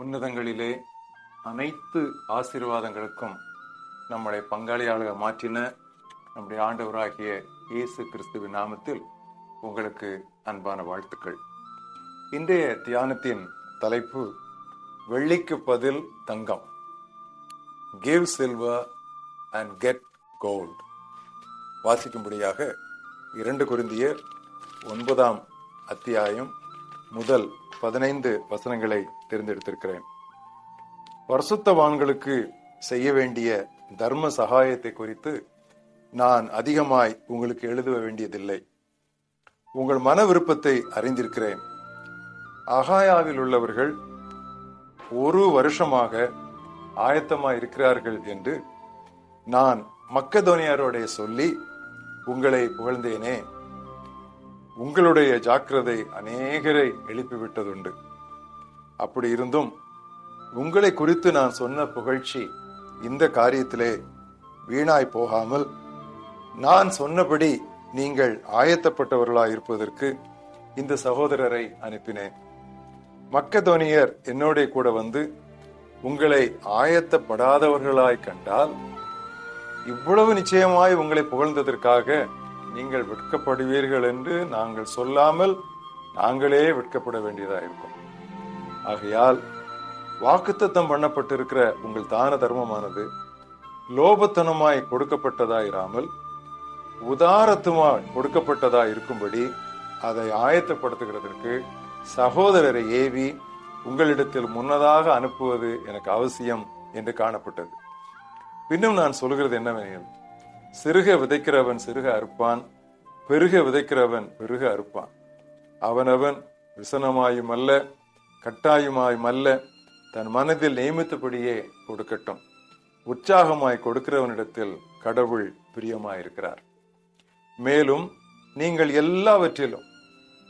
உன்னதங்களிலே அனைத்து ஆசீர்வாதங்களுக்கும் நம்மளை பங்காளியாக மாற்றின நம்முடைய ஆண்டவராகிய இயேசு கிறிஸ்துவின் நாமத்தில் உங்களுக்கு அன்பான வாழ்த்துக்கள். இன்றைய தியானத்தின் தலைப்பு வெள்ளிக்கு பதில் தங்கம். Give silver and get gold வாசிக்கும்படியாக இரண்டு குருந்தியர் ஒன்பதாம் அத்தியாயம் முதல் பதினைந்து வசனங்களை தேர்ந்தெடுத்திருக்கிறேன். வருஷத்தவான்களுக்கு செய்ய வேண்டிய தர்ம சகாயத்தை குறித்து நான் அதிகமாய் உங்களுக்கு எழுத வேண்டியதில்லை. உங்கள் மன விருப்பத்தை அறிந்திருக்கிறேன். அகாயாவில் உள்ளவர்கள் ஒரு வருஷமாக ஆயத்தமாய் இருக்கிறார்கள் என்று நான் மக்கதோனியாரோடைய சொல்லி உங்களை புகழ்ந்தேனே. உங்களுடைய ஜாக்கிரதை அநேகரை எழுப்பிவிட்டதுண்டு. அப்படி இருந்தும் உங்களை குறித்து நான் சொன்ன புகழ்ச்சி இந்த காரியத்திலே வீணாய் போகாமல் நான் சொன்னபடி நீங்கள் ஆயத்தப்பட்டவர்களாய் இருப்பதற்கு இந்த சகோதரரை அனுப்பினேன். மக்கதோனியர் என்னோட கூட வந்து உங்களை ஆயத்தப்படாதவர்களாய் கண்டால் இவ்வளவு நிச்சயமாய் உங்களை புகழ்ந்ததற்காக நீங்கள் வெட்கப்படுவீர்கள் என்று நாங்கள் சொல்லாமல் நாங்களே வெட்கப்பட வேண்டியதாக இருக்கும் ஆகையால் வாக்குத்தத்தம் பண்ணப்பட்டிருக்கிற உங்கள் தான தர்மமானது லோபத்தனமாய் கொடுக்கப்பட்டதாயிராமல் உதாரத்துமாய் கொடுக்கப்பட்டதா இருக்கும்படி அதை ஆயத்தப்படுத்துகிறதற்கு சகோதரரை ஏவி உங்களிடத்தில் முன்னதாக அனுப்புவது எனக்கு அவசியம் என்று காணப்பட்டது. பின்னும் நான் சொல்கிறது என்னவெனில் சிறுக விதைக்கிறவன் சிறுக அறுப்பான் பெருக விதைக்கிறவன் பெருக அறுப்பான். அவனவன் விசனமாயும் அல்ல கட்டாயுமாயும் அல்ல தன் மனதில் நியமித்தபடியே கொடுக்கட்டும். உற்சாகமாய் கொடுக்கிறவனிடத்தில் கடவுள் பிரியமாயிருக்கிறார். மேலும் நீங்கள் எல்லாவற்றிலும்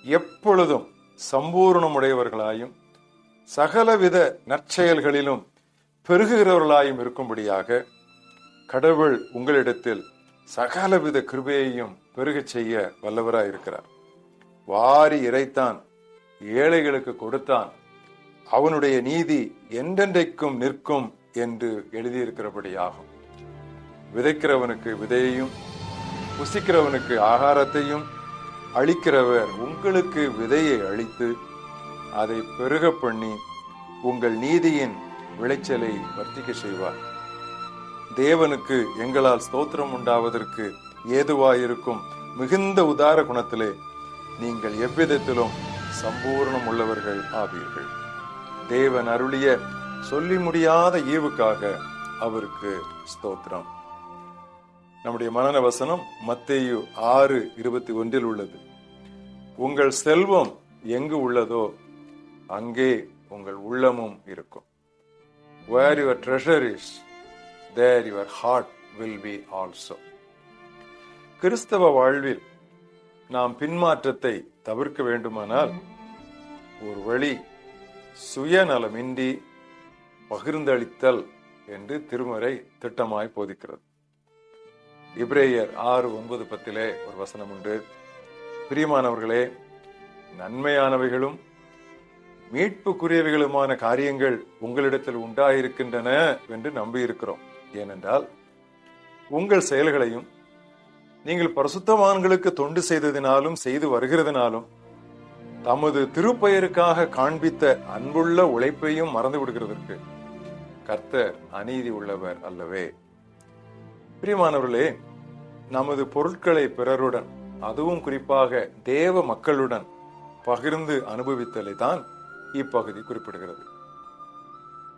எப்பொழுதும் சம்பூர்ணமுடையவர்களாயும் சகலவித நற்செயல்களிலும் பெருகுகிறவர்களாயும் இருக்கும்படியாக கடவுள் உங்களிடத்தில் சகலவித கிருபையையும் பெருகச் செய்ய வல்லவராயிருக்கிறார். வாரி இறைத்தான் ஏழைகளுக்கு கொடுத்தான் அவனுடைய நீதி என்றென்றைக்கும் நிற்கும் என்று எழுதியிருக்கிறபடியாகும். விதைக்கிறவனுக்கு விதையையும் புசிக்கிறவனுக்கு ஆகாரத்தையும் அளிக்கிறவர் உங்களுக்கு விதையை அளித்து அதை பெருக பண்ணி உங்கள் நீதியின் விளைச்சலை வர்த்திக்க செய்வார். தேவனுக்கு எங்களால் ஸ்தோத்திரம் உண்டாவதற்கு ஏதுவாயிருக்கும் மிகுந்த உதார குணத்திலே நீங்கள் எவ்விதத்திலும் சம்பூர்ணம் உள்ளவர்கள் ஆவீர்கள். தேவன் அருளிய சொல்லி முடியாத ஈவுக்காக அவருக்கு ஸ்தோத்திரம். நம்முடைய மனன வசனம் மத்தேயு ஆறு இருபத்தி ஒன்றில் உள்ளது. உங்கள் செல்வம் எங்கு உள்ளதோ அங்கே உங்கள் உள்ளமும் இருக்கும். Where your treasure is there your heart will be also கிறிஸ்தவ வாழ்வில் நாம் பின்மாற்றத்தை தவிர்க்க வேண்டுமானால் ஒரு வழி சுயநலமின்றி பகிர்ந்தளித்தல் என்று திருமறை திட்டமாய் போதிக்கிறது. இப்ரேயர் ஆறு ஒன்பது பத்திலே ஒரு வசனம் உண்டு. பிரியமானவர்களே நன்மையானவைகளும் மீட்புக்குரியவைகளுமான காரியங்கள் உங்களிடத்தில் உண்டாயிருக்கின்றன என்று நம்பியிருக்கிறோம். ஏனென்றால் உங்கள் செயல்களையும் நீங்கள் பரிசுத்தவான்களுக்கு தொண்டு செய்ததினாலும் செய்து வருகிறதுனாலும் தமது திருப்பெயருக்காக காண்பித்த அன்புள்ள உழைப்பையும் மறந்து விடுகிறதற்கு கர்த்தர் அநீதி உள்ளவர் அல்லவே. பிரியமானவர்களே நமது பொருட்களை பிறருடன் அதுவும் குறிப்பாக தேவ மக்களுடன் பகிர்ந்து அனுபவித்தலை தான் இப்பகுதி குறிப்பிடுகிறது.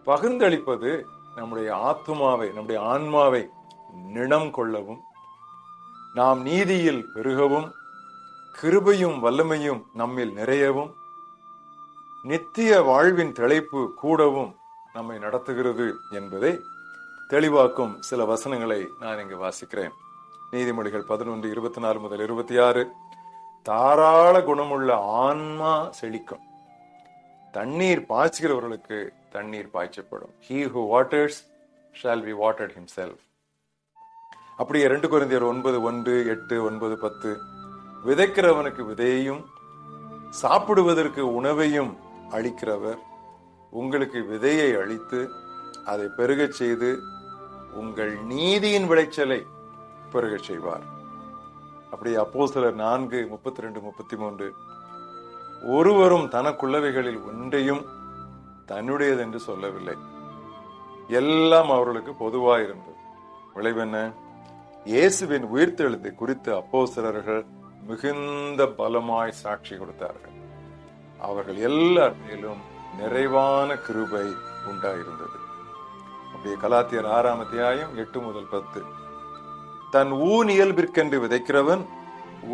பகிர்ந்தளிப்பது நம்முடைய ஆத்மாவை நம்முடைய ஆன்மாவை நினம் கொள்ளவும் நாம் நீதியில் பெருகவும் கிருபையும் வல்லமையும் நம்மில் நிறையவும் நித்திய வாழ்வின் திளைப்பு கூடவும் நம்மை நடத்துகிறது என்பதை தெளிவாக்கும் சில வசனங்களை நான் இங்கு வாசிக்கிறேன். நீதிமொழிகள் பதினொன்று இருபத்தி நாலு முதல் இருபத்தி ஆறு தாராள குணமுள்ள ஆன்மா செழிக்கும். தண்ணீர் பாய்ச்சுகிறவர்களுக்கு தண்ணீர் பாய்ச்சப்படும். He who waters shall be watered himself அப்படியே ரெண்டு குழந்தையர் ஒன்பது ஒன்று எட்டு ஒன்பது பத்து. விதைக்கிறவனுக்கு விதையையும் சாப்பிடுவதற்கு உணவையும் அளிக்கிறவர். உங்களுக்கு விதையை அளித்து அதை பெருகச் செய்து உங்கள் நீதியின் விளைச்சலை பெருகச் செய்வார். அப்படி அப்போ சிலர் நான்கு முப்பத்தி ரெண்டு முப்பத்தி மூன்று. ஒருவரும் தனக்குள்ளவைகளில் ஒன்றையும் தன்னுடையது என்று சொல்லவில்லை. எல்லாம் அவர்களுக்கு பொதுவாக இருந்தது விளைவென்ன? இயேசுவின் உயிர்த்தெழுத்தை குறித்து அப்போஸ்தலர்கள் மிகுந்த பலமாய் சாட்சி கொடுத்தார்கள். அவர்கள் எல்லார் மேலும் நிறைவான கிருபை உண்டாயிருந்தது. அப்படியே கலாத்தியர் ஆறாம் அத்தியாயம் எட்டு முதல் பத்து. தன் ஊன் இயல்பிற்கென்று விதைக்கிறவன்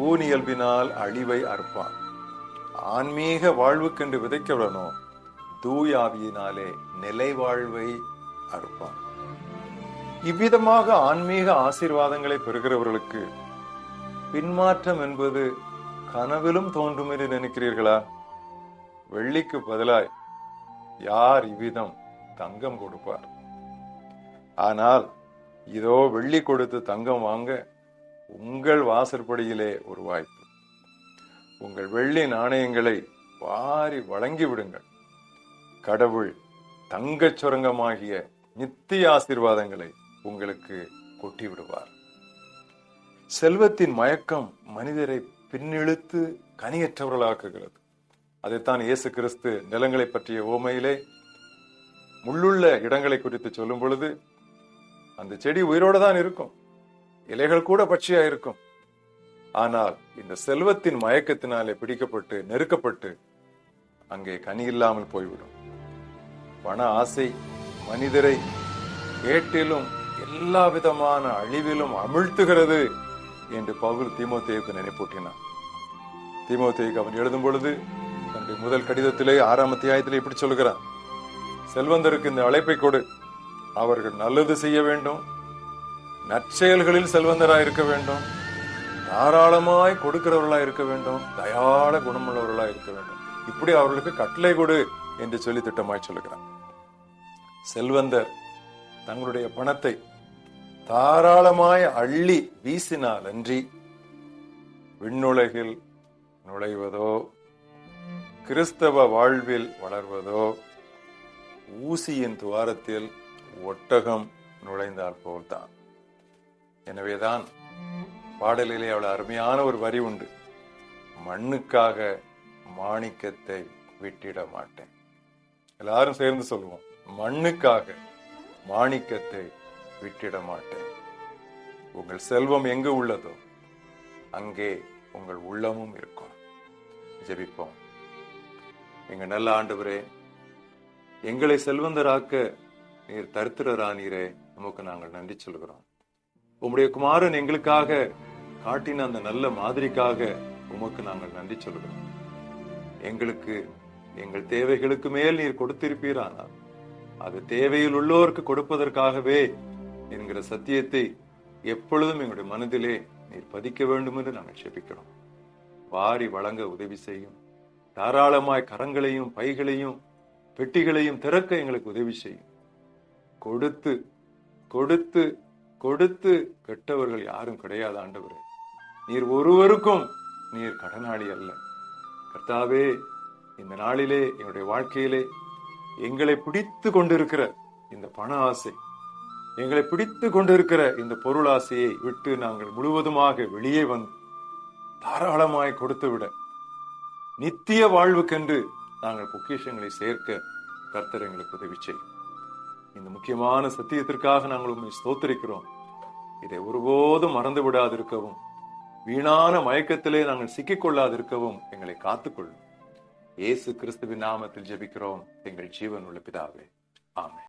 ஊன் இயல்பினால் அழிவை அறுப்பான். ஆன்மீக வாழ்வுக்கென்று விதைக்கிறவனோ தூயாவியினாலே நிலை வாழ்வை அறுப்பான். இவ்விதமாக ஆன்மீக ஆசீர்வாதங்களை பெறுகிறவர்களுக்கு பின்மாற்றம் என்பது கனவிலும் தோன்றும் என்று நினைக்கிறீர்களா? வெள்ளிக்கு பதிலாய் யார் இவ்விதம் தங்கம் கொடுப்பார்? ஆனால் இதோ வெள்ளி கொடுத்து தங்கம் வாங்க உங்கள் வாசற்படியிலே ஒரு வாய்ப்பு. உங்கள் வெள்ளி நாணயங்களை வாரி வழங்கி விடுங்கள் கடவுள் தங்கச் சுரங்கமாகிய நித்திய ஆசீர்வாதங்களை உங்களுக்கு கொட்டி விடுவார் செல்வத்தின் மயக்கம் மனிதரை பின்னிழுத்து கனியற்றவர்களாக்குகிறது. அதைத்தான் இயேசு கிறிஸ்து நிலங்களை பற்றிய ஓமையிலே முள்ளுள்ள இடங்களை குறித்து சொல்லும் பொழுது அந்த செடி உயிரோடு தான் இருக்கும் இலைகள் கூட பட்சியாக இருக்கும். ஆனால் இந்த செல்வத்தின் மயக்கத்தினாலே பிடிக்கப்பட்டு நெருக்கப்பட்டு அங்கே கனி இல்லாமல் போய்விடும். பண ஆசை மனிதரை ஏட்டிலும் எல்லா விதமான அழிவிலும் அமிழ்த்துகிறது என்று பவுல் தீமோத்தேயுக்கு நினைப்பூட்டினான். தீமோத்தேயுக்கு அவன் எழுதும் பொழுது தன்னுடைய முதல் கடிதத்திலே ஆறாம் அத்தியாயத்திலே இப்படி சொல்கிறான் செல்வந்தருக்கு இந்த அழைப்பை கொடு. அவர்கள் நல்லது செய்ய வேண்டும். நற்செயல்களில் செல்வந்தராய் இருக்க வேண்டும். தாராளமாய் கொடுக்கிறவர்களாய் இருக்க வேண்டும். தயாள குணமுள்ளவர்களாய் இருக்க வேண்டும். இப்படி அவர்களுக்கு கட்டளை கொடு. என்று சொல்லி திட்டமாய் சொல்லுகிறார். செல்வந்தர் தங்களுடைய பணத்தை தாராளமாய் அள்ளி வீசினால் அன்றி விண்ணுலகில் நுழைவதோ கிறிஸ்தவ வாழ்வில் வளர்வதோ ஊசியின் துவாரத்தில் ஒட்டகம் நுழைந்தால் போல்தான். எனவேதான் பாடலிலே அவ்வளவு அருமையான ஒரு வரி உண்டு. மண்ணுக்காக மாணிக்கத்தை விட்டிட மாட்டேன். எல்லாரும் சேர்ந்து சொல்லுவோம் மண்ணுக்காக மாணிக்கத்தை விட்டிட மாட்டேன். உங்கள் செல்வம் எங்கு உள்ளதோ அங்கே உங்கள் உள்ளமும் இருக்கும். ஜெபிப்போம். எங்க நல்ல ஆண்டவரே எங்களை செல்வந்தராக்க நீர் தரித்திரரானீரே நமக்கு நாங்கள் நன்றி சொல்கிறோம் உம்முடைய குமாரன் எங்களுக்காக காட்டின அந்த நல்ல மாதிரிக்காக உமக்கு நாங்கள் நன்றி சொல்கிறோம் எங்களுக்கு எங்கள் தேவைகளுக்கு மேல் நீர் கொடுத்திருப்பீரானால் அது தேவையில் உள்ளோருக்கு கொடுப்பதற்காகவே என்கிற சத்தியத்தை எப்பொழுதும் எங்களுடைய மனதிலே நீர் பதிக்க வேண்டும் என்று நாங்கள் செபிக்கிறோம். வாரி வழங்க உதவி செய்யும். தாராளமாய் கரங்களையும் பைகளையும் பெட்டிகளையும் திறக்க எங்களுக்கு உதவி செய்யும். கொடுத்து கொடுத்து கொடுத்து கெட்டவர்கள் யாரும் கிடையாது ஆண்டவரே. நீர் ஒருவருக்கும் நீர் கடனாளி அல்ல. கர்த்தாவே இந்த நாளிலே என்னுடைய வாழ்க்கையிலே எங்களை பிடித்து கொண்டிருக்கிற இந்த பண ஆசை எங்களை பிடித்து கொண்டிருக்கிற இந்த பொருள் ஆசையை விட்டு நாங்கள் முழுவதுமாக வெளியே வந்து தாராளமாய் கொடுத்து விட நித்திய வாழ்வுக்கென்று நாங்கள் பொக்கிஷங்களை சேர்க்க கர்த்தர் எங்களுக்கு உதவி செய்யும். இந்த முக்கியமான சத்தியத்திற்காக நாங்கள் உண்மை ஸ்தோத்தரிக்கிறோம். இதை ஒருபோதும் மறந்து விடாதிருக்கவும் வீணான மயக்கத்திலே நாங்கள் சிக்கிக்கொள்ளாதிருக்கவும் எங்களை காத்துக்கொள்ளும். இயேசு கிறிஸ்துவின் நாமத்தில் ஜெபிக்கிறோம். எங்கள் ஜீவன் உள்ள பிதாவே. ஆமே